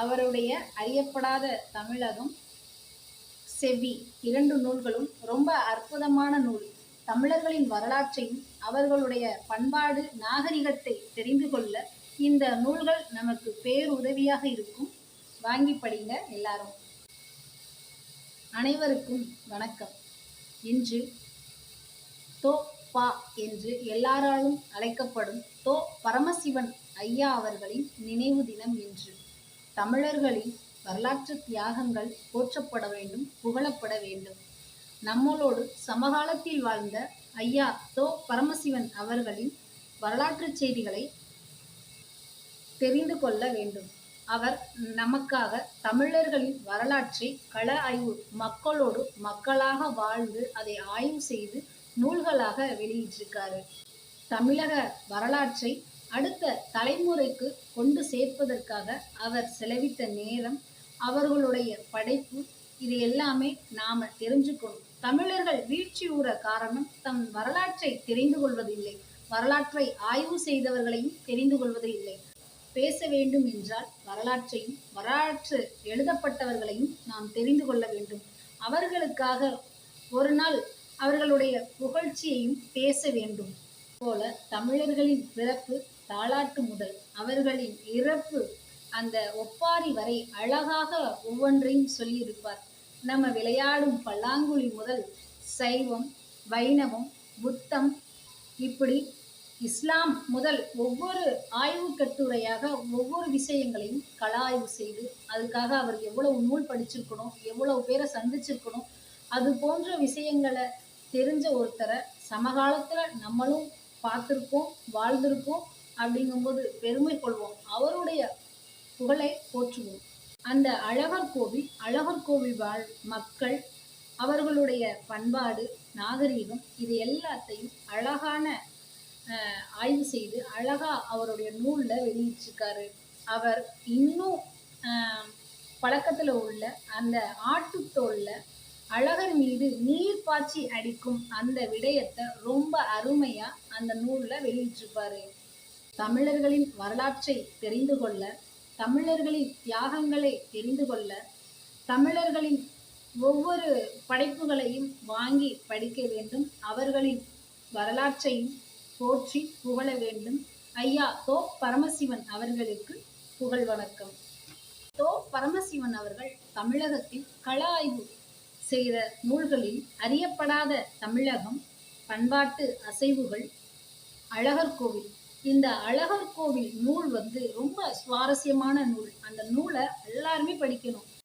அவருடைய அறியப்படாத தமிழகம் செவ்வி. இரண்டு நூல்களும் ரொம்ப அற்புதமான நூல். தமிழர்களின் வரலாற்றையும் அவர்களுடைய பண்பாடு நாகரிகத்தை தெரிந்து கொள்ள இந்த நூல்கள் நமக்கு பேருதவியாக இருக்கும். வாங்கி படிங்க எல்லாரும். அனைவருக்கும் வணக்கம். இன்று தோ பா என்று எல்லாராலும் அழைக்கப்படும் தோ பரமசிவன் ஐயா அவர்களின் நினைவு தினம் இன்று. தமிழர்களின் வரலாற்று தியாகங்கள் போற்றப்பட வேண்டும் புகழப்பட வேண்டும். நம்மளோடு சமகாலத்தில் வாழ்ந்த ஐயா தோ பரமசிவன் அவர்களின் வரலாற்று செய்திகளை தெரிந்து கொள்ள வேண்டும். அவர் நமக்காக தமிழர்களின் வரலாற்றை கள ஆய்வு மக்களோடு மக்களாக வாழ்ந்து அதை ஆய்வு செய்து நூல்களாக வெளியிட்டிருக்காரு. தமிழக வரலாற்றை அடுத்த தலைமுறைக்கு கொண்டு சேர்ப்பதற்காக அவர் செலவித்த நேரம் அவர்களுடைய படைப்பு இது எல்லாமே நாம தெரிஞ்சுக்கணும். தமிழர்கள் வீழ்ச்சியுற காரணம் தம் வரலாற்றை தெரிந்து கொள்வதில்லை. வரலாற்றை ஆய்வு செய்தவர்களையும் தெரிந்து கொள்வது இல்லை பேச வேண்டும் என்றால் வரலாற்றையும் வரலாற்று எழுதப்பட்டவர்களையும் நாம் தெரிந்து கொள்ள வேண்டும். அவர்களுக்காக ஒரு நாள் அவர்களுடைய புகழ்ச்சியையும் பேச வேண்டும். போல தமிழர்களின் பிறப்பு தாலாட்டு முதல். அவர்களின் இறப்பு அந்த ஒப்பாரி வரை அழகாக ஒவ்வொன்றையும் சொல்லியிருப்பார். நம்ம விளையாடும் பல்லாங்குழி முதல் சைவம் வைணவம் புத்தம் இப்படி இஸ்லாம் முதல் ஒவ்வொரு ஆய்வு கட்டுரையாக ஒவ்வொரு விஷயங்களையும் கள ஆய்வு செய்து அதுக்காக அவர் எவ்வளவு நூல் படிச்சிருக்கணும் எவ்வளவு பேரை சந்திச்சிருக்கணும் அது போன்ற விஷயங்களை தெரிஞ்ச ஒருத்தரை சமகாலத்தில் நம்மளும் பார்த்துருக்கோம் வாழ்ந்திருக்கோம் அப்படிங்கும்போது பெருமை கொள்வோம். அவருடைய புகழை போற்றுவோம். அந்த அழகர் கோவில் அழகர் கோவில் வாழ் மக்கள் அவர்களுடைய பண்பாடு நாகரீகம் இது எல்லாத்தையும் அழகான ஆய்வு செய்து அழகா அவருடைய நூலில் வெளியிட்டிருக்காரு. அவர் இன்னும் பழக்கத்தில் உள்ள அந்த ஆட்டுத்தோலில் அழகர் மீது நீர் பாய்ச்சி அடிக்கும் அந்த விடயத்தை ரொம்ப அருமையா அந்த நூலில் வெளியிட்டிருப்பாரு. தமிழர்களின் வரலாற்றை தெரிந்து கொள்ள தமிழர்களின் தியாகங்களை தெரிந்து கொள்ள தமிழர்களின் ஒவ்வொரு படைப்புகளையும் வாங்கி படிக்க வேண்டும் அவர்களின் வரலாற்றையும் போற்றி புகழ வேண்டும். ஐயா தோ பரமசிவன் அவர்களுக்கு புகழ் வணக்கம். தோ பரமசிவன் அவர்கள் தமிழகத்தில் கள ஆய்வு செய்த நூல்களில் அறியப்படாத தமிழகம் பண்பாட்டு அசைவுகள் அழகர் கோவில் இந்த அழகர் கோவில் நூல் வந்து ரொம்ப சுவாரஸ்யமான நூல். அந்த நூலை எல்லாருமே படிக்கணும்.